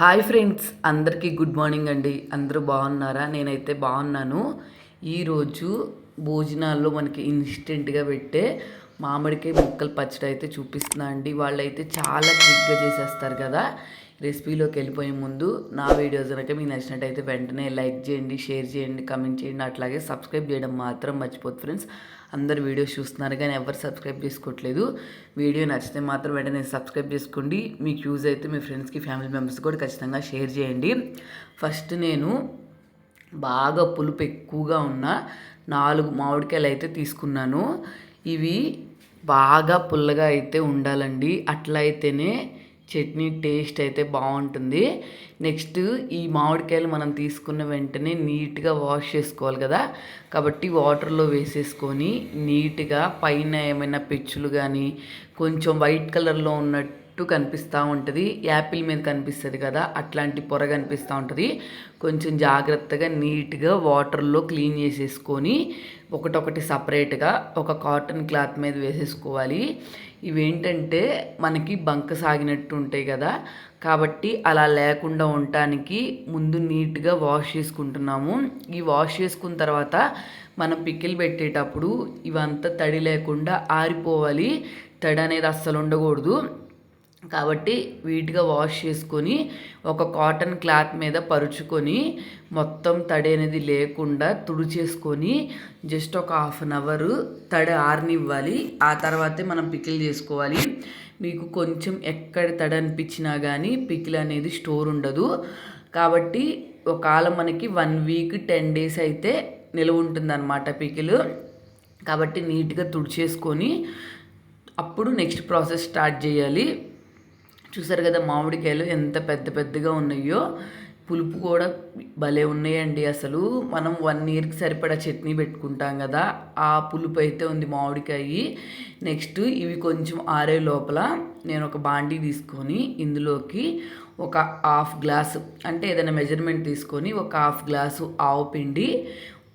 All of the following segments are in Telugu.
హాయ్ ఫ్రెండ్స్ అందరికీ గుడ్ మార్నింగ్ అండి. అందరూ బాగున్నారా? నేనైతే బాగున్నాను. ఈరోజు భోజనాల్లో మనకి ఇన్స్టెంట్గా పెట్టే మామిడికాయ ముక్కలు పచ్చడి అయితే చూపిస్తున్నా అండి. వాళ్ళైతే చాలా క్విక్గా చేసేస్తారు కదా. రెసిపీలోకి వెళ్ళిపోయే ముందు నా వీడియోస్ కనుక మీకు నచ్చినట్టయితే వెంటనే లైక్ చేయండి షేర్ చేయండి కమెంట్ చేయండి. అట్లాగే సబ్స్క్రైబ్ చేయడం మాత్రం మర్చిపోదు ఫ్రెండ్స్. అందరు వీడియోస్ చూస్తున్నారు కానీ ఎవరు సబ్స్క్రైబ్ చేసుకోవట్లేదు. వీడియో నచ్చితే మాత్రం వెంటనే సబ్స్క్రైబ్ చేసుకోండి. మీకు యూజ్ అయితే మీ ఫ్రెండ్స్కి ఫ్యామిలీ మెంబర్స్ కూడా ఖచ్చితంగా షేర్ చేయండి. ఫస్ట్ నేను బాగా పులుపు ఎక్కువగా ఉన్న నాలుగు మామిడికాయలు అయితే తీసుకున్నాను. ఇవి బాగా పుల్లగా అయితే ఉండాలండి. అట్లా అయితేనే చట్నీ టేస్ట్ అయితే బాగుంటుంది. నెక్స్ట్ ఈ మామిడికాయలు మనం తీసుకున్న వెంటనే నీట్గా వాష్ చేసుకోవాలి కదా. కాబట్టి వాటర్లో వేసేసుకొని నీట్గా పైన ఏమైనా పెచ్చులు కానీ కొంచెం వైట్ కలర్లో ఉన్నట్టు కనిపిస్తూ ఉంటుంది. యాపిల్ మీద కనిపిస్తుంది కదా అట్లాంటి పొర కనిపిస్తూ ఉంటుంది. కొంచెం జాగ్రత్తగా నీట్గా వాటర్లో క్లీన్ చేసేసుకొని ఒకటొకటి సపరేట్గా ఒక కాటన్ క్లాత్ మీద వేసేసుకోవాలి. ఇవేంటంటే మనకి బంక సాగినట్టు ఉంటాయి కదా. కాబట్టి అలా లేకుండా ఉండటానికి ముందు నీట్గా వాష్ చేసుకుంటున్నాము. ఈ వాష్ చేసుకున్న తర్వాత మనం పిక్కిల్ పెట్టేటప్పుడు ఇవంతా తడి లేకుండా ఆరిపోవాలి. తడి అనేది అస్సలు ఉండకూడదు. కాబట్టి వీటిగా వాష్ చేసుకొని ఒక కాటన్ క్లాత్ మీద పరుచుకొని మొత్తం తడి అనేది లేకుండా తుడిచేసుకొని జస్ట్ ఒక హాఫ్ అన్ అవర్ తడి ఆరనివ్వాలి. ఆ తర్వాతే మనం పికిల్ చేసుకోవాలి. మీకు కొంచెం ఎక్కడ తడి అనిపించినా కానీ పికిల్ అనేది స్టోర్ ఉండదు. కాబట్టి ఒకవేళ మనకి వన్ వీక్ టెన్ డేస్ అయితే నిలవ ఉంటుంది అనమాట పికిల్. కాబట్టి నీట్గా తుడిచేసుకొని అప్పుడు నెక్స్ట్ ప్రాసెస్ స్టార్ట్ చేయాలి. చూసారు కదా మామిడికాయలు ఎంత పెద్ద పెద్దగా ఉన్నాయో? పులుపు కూడా భలే ఉన్నాయండి అసలు. మనం వన్ ఇయర్కి సరిపడా చట్నీ పెట్టుకుంటాం కదా ఆ పులుపు అయితే ఉంది మామిడికాయ. నెక్స్ట్ ఇవి కొంచెం ఆరే లోపల నేను ఒక బాండీ తీసుకొని ఇందులోకి ఒక హాఫ్ గ్లాసు అంటే ఏదైనా మెజర్మెంట్ తీసుకొని ఒక హాఫ్ గ్లాసు ఆవు పిండి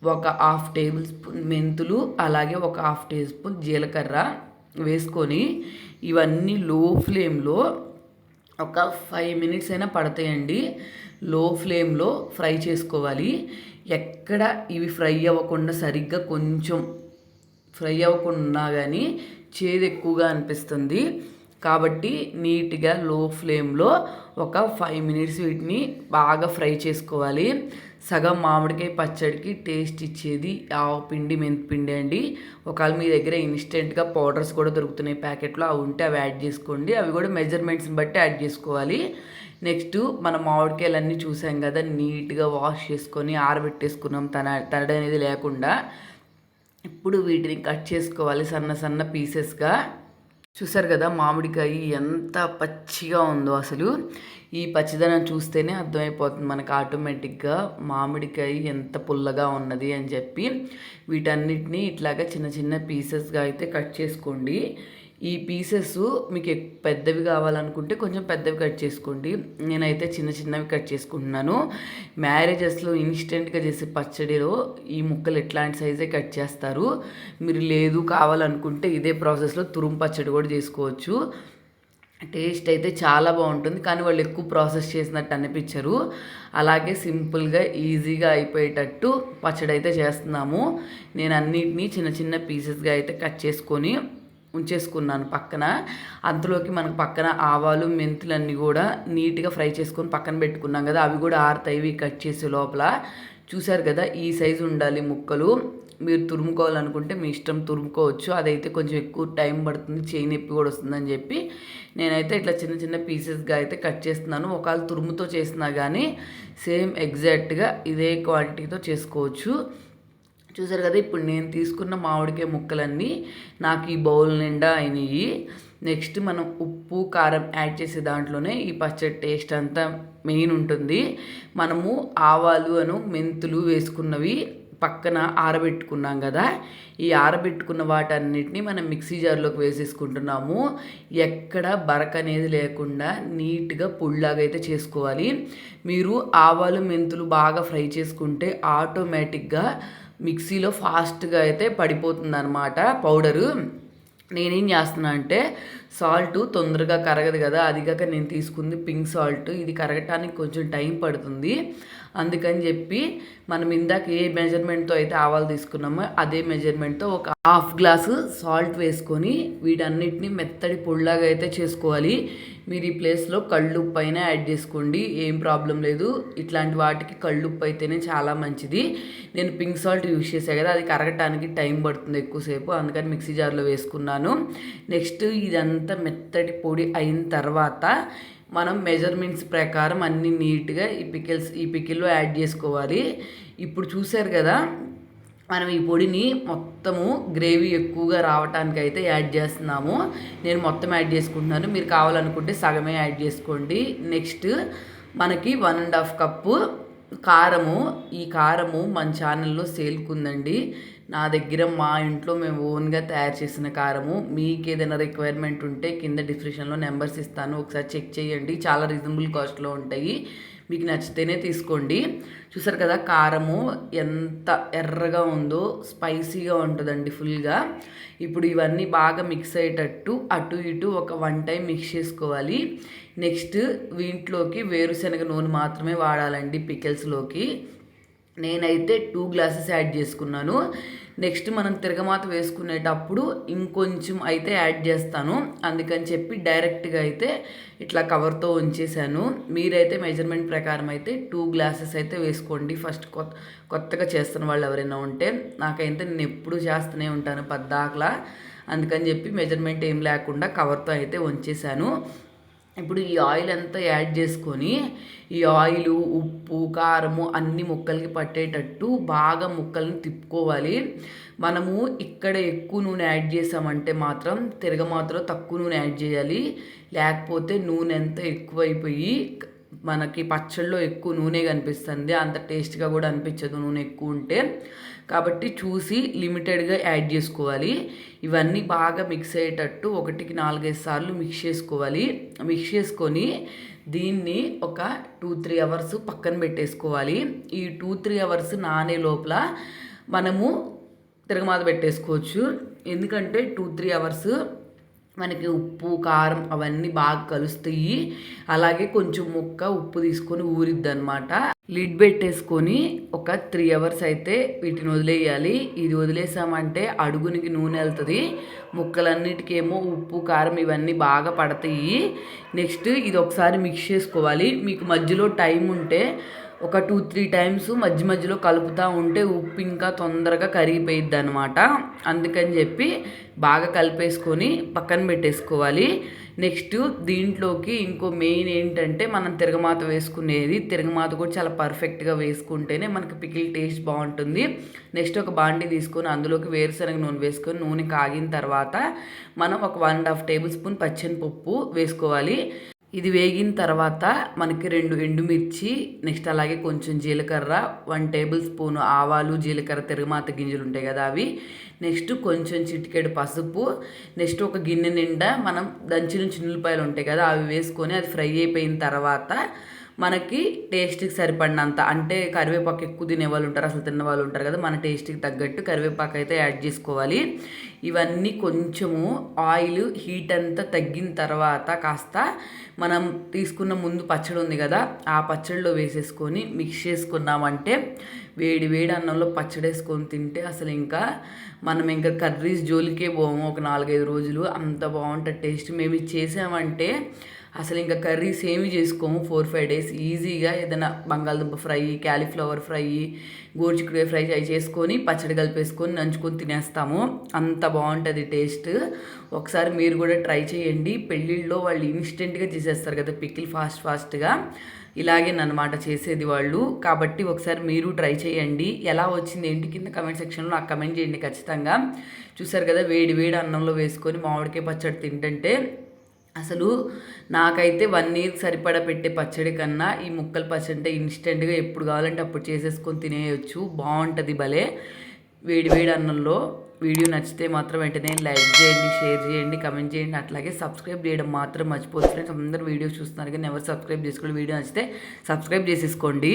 ఒక హాఫ్ టేబుల్ స్పూన్ మెంతులు అలాగే ఒక హాఫ్ టేబుల్ స్పూన్ జీలకర్ర వేసుకొని ఇవన్నీ లో ఫ్లేమ్లో ఒక ఫైవ్ మినిట్స్ అయినా పడతాయండి. లో ఫ్లేమ్లో ఫ్రై చేసుకోవాలి. ఎక్కడ ఇవి ఫ్రై అవ్వకుండా సరిగ్గా కొంచెం ఫ్రై అవ్వకుండా కానీ చేదు ఎక్కువగా అనిపిస్తుంది. కాబట్టి నీట్గా లో ఫ్లేమ్లో ఒక ఫైవ్ మినిట్స్ వీటిని బాగా ఫ్రై చేసుకోవాలి. సగం మామిడికాయ పచ్చడికి టేస్ట్ ఇచ్చేది ఆవు పిండి మెంతిపిండి అండి. ఒకవేళ మీ దగ్గర ఇన్స్టెంట్గా పౌడర్స్ కూడా దొరుకుతున్నాయి ప్యాకెట్లో అవి ఉంటే అవి యాడ్ చేసుకోండి. అవి కూడా మెజర్మెంట్స్ని బట్టి యాడ్ చేసుకోవాలి. నెక్స్ట్ మన మామిడికాయలన్నీ చూసాం కదా నీట్గా వాష్ చేసుకొని ఆరబెట్టేసుకున్నాం. తన తడి అనేది లేకుండా. ఇప్పుడు వీటిని కట్ చేసుకోవాలి సన్న సన్న పీసెస్గా చూసారు కదా మామిడికాయ ఎంత పచ్చిగా ఉందో అసలు. ఈ పచ్చిదనం చూస్తేనే అర్థమైపోతుంది మనకు ఆటోమేటిక్గా మామిడికాయ ఎంత పుల్లగా ఉన్నది అని చెప్పి. వీటన్నిటిని ఇట్లాగా చిన్న చిన్న పీసెస్గా అయితే కట్ చేసుకోండి. ఈ పీసెస్ మీకు పెద్దవి కావాలనుకుంటే కొంచెం పెద్దవి కట్ చేసుకోండి. నేనైతే చిన్న చిన్నవి కట్ చేసుకుంటున్నాను. మ్యారేజెస్లో ఇన్స్టెంట్గా చేసే పచ్చడిలో ఈ ముక్కలు ఎట్లాంటి సైజే కట్ చేస్తారు. మీరు లేదు కావాలనుకుంటే ఇదే ప్రాసెస్లో తురుము పచ్చడి కూడా చేసుకోవచ్చు. టేస్ట్ అయితే చాలా బాగుంటుంది. కానీ వాళ్ళు ఎక్కువ ప్రాసెస్ చేసినట్టు అనిపించరు. అలాగే సింపుల్గా ఈజీగా అయిపోయేటట్టు పచ్చడి అయితే చేస్తున్నాము. నేను అన్నిటినీ చిన్న చిన్న పీసెస్గా అయితే కట్ చేసుకొని ఉంచేసుకున్నాను పక్కన. అంతలోకి మనకు పక్కన ఆవాలు మెంతులు అన్నీ కూడా నీట్గా ఫ్రై చేసుకొని పక్కన పెట్టుకున్నాం కదా. అవి కూడా ఆరుతాయి కట్ చేసే లోపల. చూశారు కదా ఈ సైజు ఉండాలి ముక్కలు. మీరు తురుముకోవాలనుకుంటే మీ ఇష్టం తురుముకోవచ్చు. అదైతే కొంచెం ఎక్కువ టైం పడుతుంది చేయి నొప్పి కూడా వస్తుందని చెప్పి. నేనైతే ఇట్లా చిన్న చిన్న పీసెస్గా అయితే కట్ చేస్తున్నాను. ఒకవేళ తురుముతో చేసినా కానీ సేమ్ ఎగ్జాక్ట్గా ఇదే క్వాంటిటీతో చేసుకోవచ్చు. చూసారు కదా ఇప్పుడు నేను తీసుకున్న మామిడికాయ ముక్కలన్నీ నాకు ఈ బౌల్ నిండా అయినాయి. నెక్స్ట్ మనం ఉప్పు కారం యాడ్ చేసే దాంట్లోనే ఈ పచ్చడి టేస్ట్ అంతా మెయిన్ ఉంటుంది. మనము ఆవాలు అను మెంతులు వేసుకున్నవి పక్కన ఆరబెట్టుకున్నాం కదా ఈ ఆరబెట్టుకున్న వాటన్నిటిని మనం మిక్సీ జార్లోకి వేసేసుకుంటున్నాము. ఎక్కడ బరక అనేది లేకుండా నీట్గా పుల్లాగా అయితే చేసుకోవాలి. మీరు ఆవాలు మెంతులు బాగా ఫ్రై చేసుకుంటే ఆటోమేటిక్గా మిక్సీలో ఫాస్ట్గా అయితే పడిపోతుంది అనమాట పౌడరు. నేనేం చేస్తున్నా అంటే సాల్ట్ తొందరగా కరగదు కదా అది కాక నేను తీసుకుంది పింక్ సాల్ట్. ఇది కరగటానికి కొంచెం టైం పడుతుంది. అందుకని చెప్పి మనం ఇందాక ఏ మెజర్మెంట్తో అయితే ఆవాలు తీసుకున్నామో అదే మెజర్మెంట్తో ఒక హాఫ్ గ్లాసు సాల్ట్ వేసుకొని వీటన్నిటిని మెత్తడి పొడిలాగా అయితే చేసుకోవాలి. మీరు ఈ ప్లేస్లో కళ్ళుప్పు అయినా యాడ్ చేసుకోండి ఏం ప్రాబ్లం లేదు. ఇట్లాంటి వాటికి కళ్ళుప్పు అయితేనే చాలా మంచిది. నేను పింక్ సాల్ట్ యూస్ చేశాను కదా అది కరగటానికి టైం పడుతుంది ఎక్కువసేపు అందుకని మిక్సీ జార్లో వేసుకున్నాను. నెక్స్ట్ ఇదంతా మెత్తటి పొడి అయిన తర్వాత మనం మెజర్మెంట్స్ ప్రకారం అన్ని నీట్గా ఈ పికిల్స్ ఈ పికిల్లో యాడ్ చేసుకోవాలి. ఇప్పుడు చూసారు కదా మనం ఈ పొడిని మొత్తము గ్రేవీ ఎక్కువగా రావడానికి అయితే యాడ్ చేస్తున్నాము. నేను మొత్తం యాడ్ చేసుకుంటున్నాను. మీరు కావాలనుకుంటే సగమే యాడ్ చేసుకోండి. నెక్స్ట్ మనకి వన్ అండ్ హాఫ్ కప్పు కారము ఈ కారము మన ఛానల్లో సేల్కుందండి. నా దగ్గర మా ఇంట్లో మేము ఓన్గా తయారు చేసిన కారము. మీకు ఏదైనా రిక్వైర్మెంట్ ఉంటే కింద డిస్క్రిప్షన్లో నెంబర్స్ ఇస్తాను. ఒకసారి చెక్ చేయండి. చాలా రీజనబుల్ కాస్ట్లో ఉంటాయి. మీకు నచ్చితేనే తీసుకోండి. చూసారు కదా కారము ఎంత ఎర్రగా ఉందో స్పైసీగా ఉంటుందండి ఫుల్గా. ఇప్పుడు ఇవన్నీ బాగా మిక్స్ అయ్యేటట్టు అటు ఇటు ఒక వన్ టైం మిక్స్ చేసుకోవాలి. నెక్స్ట్ వీంట్లోకి వేరుశనగ నూనె మాత్రమే వాడాలండి పికెల్స్లోకి. నేనైతే టూ గ్లాసెస్ యాడ్ చేసుకున్నాను. నెక్స్ట్ మనం తిరగమాత వేసుకునేటప్పుడు ఇంకొంచెం అయితే యాడ్ చేస్తాను. అందుకని చెప్పి డైరెక్ట్గా అయితే ఇట్లా కవర్తో ఉంచేసాను. మీరైతే మెజర్మెంట్ ప్రకారం అయితే టూ గ్లాసెస్ అయితే వేసుకోండి. ఫస్ట్ కొత్త కొత్తగా చేస్తున్న వాళ్ళు ఎవరైనా ఉంటే. నాకైతే నేను ఎప్పుడు చేస్తూనే ఉంటాను పద్దాకలా. అందుకని చెప్పి మెజర్మెంట్ ఏం లేకుండా కవర్తో అయితే ఉంచేసాను. ఇప్పుడు ఈ ఆయిల్ అంతా యాడ్ చేసుకొని ఈ ఆయిల్ ఉప్పు కారము అన్ని ముక్కలకి పట్టేటట్టు బాగా ముక్కల్ని తిప్పుకోవాలి. మనము ఇక్కడ ఎక్కువ నూనె యాడ్ చేసామంటే మాత్రం తిరగమాతలో తక్కువ నూనె యాడ్ చేయాలి. లేకపోతే నూనె ఎంత ఎక్కువైపోయి మనకి పచ్చళ్ళలో ఎక్కువ నూనె కనిపిస్తుంది అంత టేస్ట్గా కూడా అనిపించదు నూనె ఎక్కువ ఉంటే. కాబట్టి చూసి లిమిటెడ్గా యాడ్ చేసుకోవాలి. ఇవన్నీ బాగా మిక్స్ అయ్యేటట్టు ఒకటికి నాలుగైదు సార్లు మిక్స్ చేసుకోవాలి. మిక్స్ చేసుకొని దీన్ని ఒక టూ త్రీ అవర్స్ పక్కన పెట్టేసుకోవాలి. ఈ టూ త్రీ అవర్స్ నానే లోపల మనము తిరగమాత పెట్టేసుకోవచ్చు. ఎందుకంటే టూ త్రీ అవర్స్ మనకి ఉప్పు కారం అవన్నీ బాగా కలుస్తాయి. అలాగే కొంచెం ముక్క ఉప్పు తీసుకొని ఊరిద్ది అనమాట లిడ్ పెట్టేసుకొని ఒక త్రీ అవర్స్ అయితే వీటిని వదిలేయాలి. ఇది వదిలేసామంటే అడుగునికి నూనె వెళ్తుంది. ముక్కలన్నిటికేమో ఉప్పు కారం ఇవన్నీ బాగా పడతాయి. నెక్స్ట్ ఇది ఒకసారి మిక్స్ చేసుకోవాలి. మీకు మధ్యలో టైం ఉంటే ఒక టూ త్రీ టైమ్స్ మధ్య మధ్యలో కలుపుతూ ఉంటే ఉప్పు ఇంకా తొందరగా కరిగిపోయిద్ది అనమాట అందుకని చెప్పి బాగా కలిపేసుకొని పక్కన పెట్టేసుకోవాలి. నెక్స్ట్ దీంట్లోకి ఇంకో మెయిన్ ఏంటంటే మనం తిరగమాత వేసుకునేది. తిరగమాత కూడా చాలా పర్ఫెక్ట్గా వేసుకుంటేనే మనకి పికిల్ టేస్ట్ బాగుంటుంది. నెక్స్ట్ ఒక బాండి తీసుకొని అందులోకి వేరుశనగ నూనె వేసుకొని నూనె కాగిన తర్వాత మనం ఒక one and half tablespoon పచ్చని పప్పు వేసుకోవాలి. ఇది వేగిన తర్వాత మనకి రెండు ఎండుమిర్చి నెక్స్ట్ అలాగే కొంచెం జీలకర్ర వన్ టేబుల్ స్పూన్ ఆవాలు జీలకర్ర తిరుగుమాత గింజలు ఉంటాయి కదా అవి. నెక్స్ట్ కొంచెం చిటికెడు పసుపు నెక్స్ట్ ఒక గిన్నె నిండా మనం దంచిన చిన్నులపాయలు ఉంటాయి కదా అవి వేసుకొని అది ఫ్రై అయిపోయిన తర్వాత మనకి టేస్ట్కి సరిపడినంత. అంటే కరివేపాకు ఎక్కువ తినే వాళ్ళు ఉంటారు అసలు తిన్న వాళ్ళు ఉంటారు కదా మన టేస్ట్కి తగ్గట్టు కరివేపాకు అయితే యాడ్ చేసుకోవాలి. ఇవన్నీ కొంచెము ఆయిల్ హీట్ అంతా తగ్గిన తర్వాత కాస్త మనం తీసుకున్న ముందు పచ్చడి ఉంది కదా ఆ పచ్చడిలో వేసేసుకొని మిక్స్ చేసుకున్నామంటే వేడి వేడి అన్నంలో పచ్చడి వేసుకొని తింటే అసలు ఇంకా మనం ఇంకా కర్రీస్ జోలికే పోము ఒక నాలుగైదు రోజులు అంత బాగుంటుంది టేస్ట్ మేము ఇది చేసామంటే అసలు ఇంకా కర్రీస్ ఏమి చేసుకోము. ఫోర్ ఫైవ్ డేస్ ఈజీగా ఏదైనా బంగాళదుంప ఫ్రై క్యాలీఫ్లవర్ ఫ్రై గోరుచిక్కుడుకాయ ఫ్రై అవి చేసుకొని పచ్చడి కలిపేసుకొని నంచుకొని తినేస్తాము. అంత బాగుంటుంది టేస్ట్. ఒకసారి మీరు కూడా ట్రై చేయండి. పెళ్ళిళ్ళలో వాళ్ళు ఇన్స్టెంట్గా చేసేస్తారు కదా పికిల్ ఫాస్ట్ ఫాస్ట్గా. ఇలాగే నన్నమాట చేసేది వాళ్ళు. కాబట్టి ఒకసారి మీరు ట్రై చేయండి. ఎలా వచ్చింది ఏంటి కింద కమెంట్ సెక్షన్లో నాకు కమెంట్ చేయండి ఖచ్చితంగా. చూసారు కదా వేడి వేడి అన్నంలో వేసుకొని మామిడికాయ పచ్చడి తింటుంటే అసలు నాకైతే వన్ ఇయర్ సరిపడా పెట్టే పచ్చడి కన్నా ఈ ముక్కల పచ్చడి అంటే ఇన్స్టెంట్గా ఎప్పుడు కావాలంటే అప్పుడు చేసేసుకొని తినేయచ్చు. బాగుంటుంది భలే. వేడి వేడి అన్నంలో వీడియో నచ్చితే మాత్రం వెంటనే లైక్ చేయండి షేర్ చేయండి కమెంట్ చేయండి. అట్లాగే సబ్స్క్రైబ్ చేయడం మాత్రం మర్చిపోతుంది ఫ్రెండ్స్ అందరూ వీడియోస్ చూస్తున్నారు కానీ ఎవరు సబ్స్క్రైబ్ చేసుకోండి వీడియో నచ్చితే సబ్స్క్రైబ్ చేసేసుకోండి.